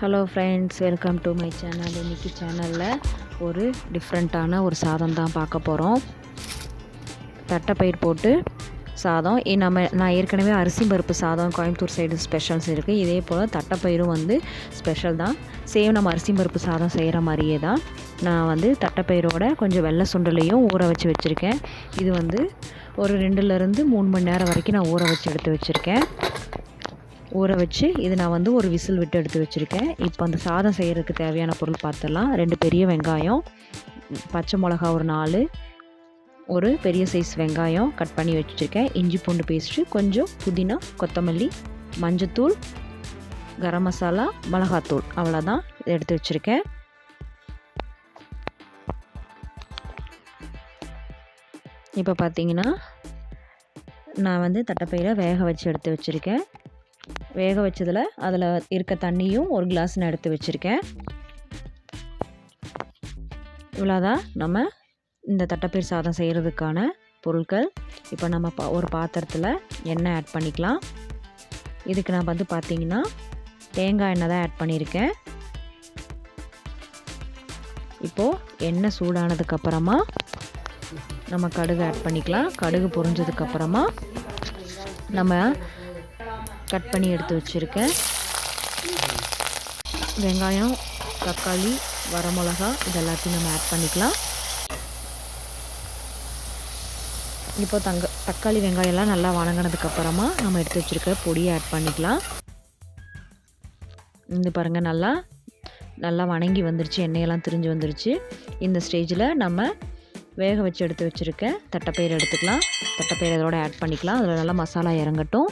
Hello friends welcome to my channel இன்றைக்கி சேனலில் ஒரு டிஃப்ரெண்ட்டான ஒரு சாதம் தான் பார்க்க போகிறோம் தட்டைப்பயிர் போட்டு சாதம். நம்ம நான் ஏற்கனவே அரிசி பருப்பு சாதம் கோயம்புத்தூர் சைடு ஸ்பெஷல்ஸ் இருக்குது இதே போல் தட்டைப்பயிரும் வந்து ஸ்பெஷல் தான். சேம் நம்ம அரிசி பருப்பு சாதம் செய்கிற மாதிரியே தான். நான் வந்து தட்டைப்பயிரோட கொஞ்சம் வெள்ளை சுண்டலையும் ஊற வச்சு வச்சுருக்கேன். இது வந்து ஒரு ரெண்டுலேருந்து மூணு மணி நேரம் வரைக்கும் நான் ஊற வச்சு எடுத்து வச்சுருக்கேன். ஊற வச்சு இது நான் வந்து ஒரு விசில் விட்டு எடுத்து வச்சுருக்கேன். இப்போ அந்த சாதம் செய்கிறதுக்கு தேவையான பொருள் பார்த்துடலாம் ரெண்டு பெரிய வெங்காயம் பச்சை மிளகா ஒரு நாலு ஒரு பெரிய சைஸ் வெங்காயம் கட் பண்ணி வச்சுருக்கேன். இஞ்சி பூண்டு பேஸ்ட்டு கொஞ்சம் புதினா கொத்தமல்லி மஞ்சத்தூள் கரம் மசாலா மிளகாத்தூள். அவ்வளோதான் இதை எடுத்து வச்சுருக்கேன். இப்போ பார்த்தீங்கன்னா நான் வந்து தட்டைப்பயிரை வேக வச்சு எடுத்து வச்சுருக்கேன். வேக வச்சதில் அதில் இருக்க தண்ணியும் ஒரு கிளாஸ் நான் எடுத்து வச்சுருக்கேன். இவ்வளோதான் நம்ம இந்த தட்டைப்பயிர் சாதம் செய்கிறதுக்கான பொருட்கள். இப்போ நம்ம பா ஒரு பாத்திரத்தில் எண்ணெய் ஆட் பண்ணிக்கலாம். இதுக்கு நான் வந்து பார்த்தீங்கன்னா தேங்காய் எண்ணெய் தான் ஆட் பண்ணியிருக்கேன் இப்போது எண்ணெய் சூடானதுக்கப்புறமா நம்ம கடுகு ஆட் பண்ணிக்கலாம். கடுகு பொரிஞ்சதுக்கப்புறமா நம்ம கட் பண்ணி எடுத்து வச்சுருக்கேன். வெங்காயம் தக்காளி வரமிளகா இது எல்லாத்தையும் நம்ம ஆட் பண்ணிக்கலாம். இப்போ தங்க தக்காளி வெங்காயம்லாம் நல்லா வணங்கினதுக்கப்புறமா நம்ம எடுத்து வச்சுருக்க பொடியை ஆட் பண்ணிக்கலாம். இந்த பாருங்கள் நல்லா நல்லா வணங்கி வந்துருச்சு எண்ணெயெல்லாம் திரிஞ்சு வந்துருச்சு. இந்த ஸ்டேஜில் நம்ம வேக வச்சு எடுத்து வச்சுருக்க தட்டைப்பயிறு எடுத்துக்கலாம். தட்டைப்பயிறு அதோட ஆட் பண்ணிக்கலாம். அதில் நல்லா மசாலா இறங்கட்டும்.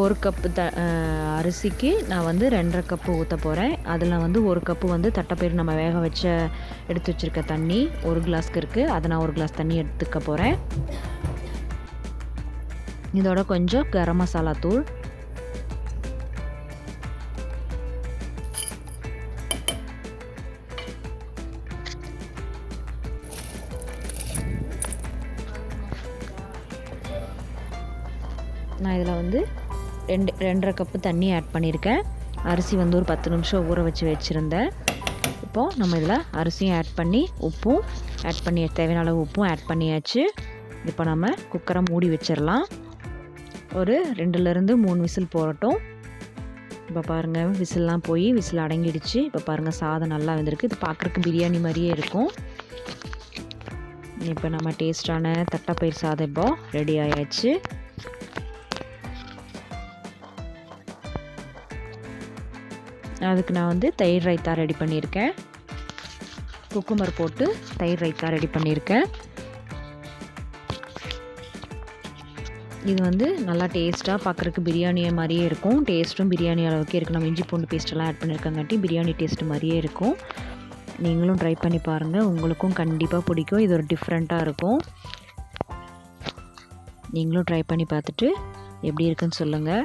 ஒரு கப்பு த அரிசிக்கு நான் வந்து ரெண்டரை கப்பு ஊற்ற போகிறேன் அதில் வந்து ஒரு கப்பு வந்து தட்டைப்பயிறு நம்ம வேக வச்ச எடுத்து வச்சுருக்க தண்ணி ஒரு கிளாஸ்க்கு இருக்குது அதை நான் ஒரு கிளாஸ் தண்ணி எடுத்துக்க போகிறேன் இதோட கொஞ்சம் கரம் மசாலா தூள். நான் இதில் வந்து ரெண்டு ரெண்டரை கப்பு தண்ணி ஆட் பண்ணியிருக்கேன் அரிசி வந்து ஒரு பத்து நிமிஷம் ஊற வச்சு வச்சுருந்தேன். இப்போது நம்ம இதில் அரிசியும் ஆட் பண்ணி உப்பும் ஆட் பண்ணி தேவையான அளவு உப்பும் ஆட் பண்ணியாச்சு. இப்போ நம்ம குக்கரை மூடி வச்சிடலாம் ஒரு ரெண்டுலேருந்து மூணு விசில் போடட்டும். இப்போ பாருங்கள் விசில்லாம் போய் விசில் அடங்கிடுச்சு. இப்போ பாருங்கள் சாதம் நல்லா வந்திருக்கு. இது பார்க்குறக்கு பிரியாணி மாதிரியே இருக்கும். இப்போ நம்ம டேஸ்டான தட்டைப்பயிர் சாதம் இப்போ ரெடி ஆயாச்சு. அதுக்கு நான் வந்து தயிர் ரைத்தா ரெடி பண்ணியிருக்கேன். குக்குமர் போட்டு தயிர் ரைத்தா ரெடி பண்ணியிருக்கேன். இது வந்து நல்லா டேஸ்ட்டாக பார்க்குறக்கு பிரியாணியை மாதிரியே இருக்கும். டேஸ்ட்டும் பிரியாணி அளவுக்கு இருக்குது நம்ம இஞ்சி பூண்டு பேஸ்ட்டெல்லாம் ஆட் பண்ணியிருக்கங்காட்டி பிரியாணி டேஸ்ட் மாதிரியே இருக்கும். நீங்களும் ட்ரை பண்ணி பாருங்கள் உங்களுக்கும் கண்டிப்பாக பிடிக்கும். இது ஒரு டிஃப்ரெண்ட்டாக இருக்கும். நீங்களும் ட்ரை பண்ணி பார்த்துட்டு எப்படி இருக்குன்னு சொல்லுங்கள்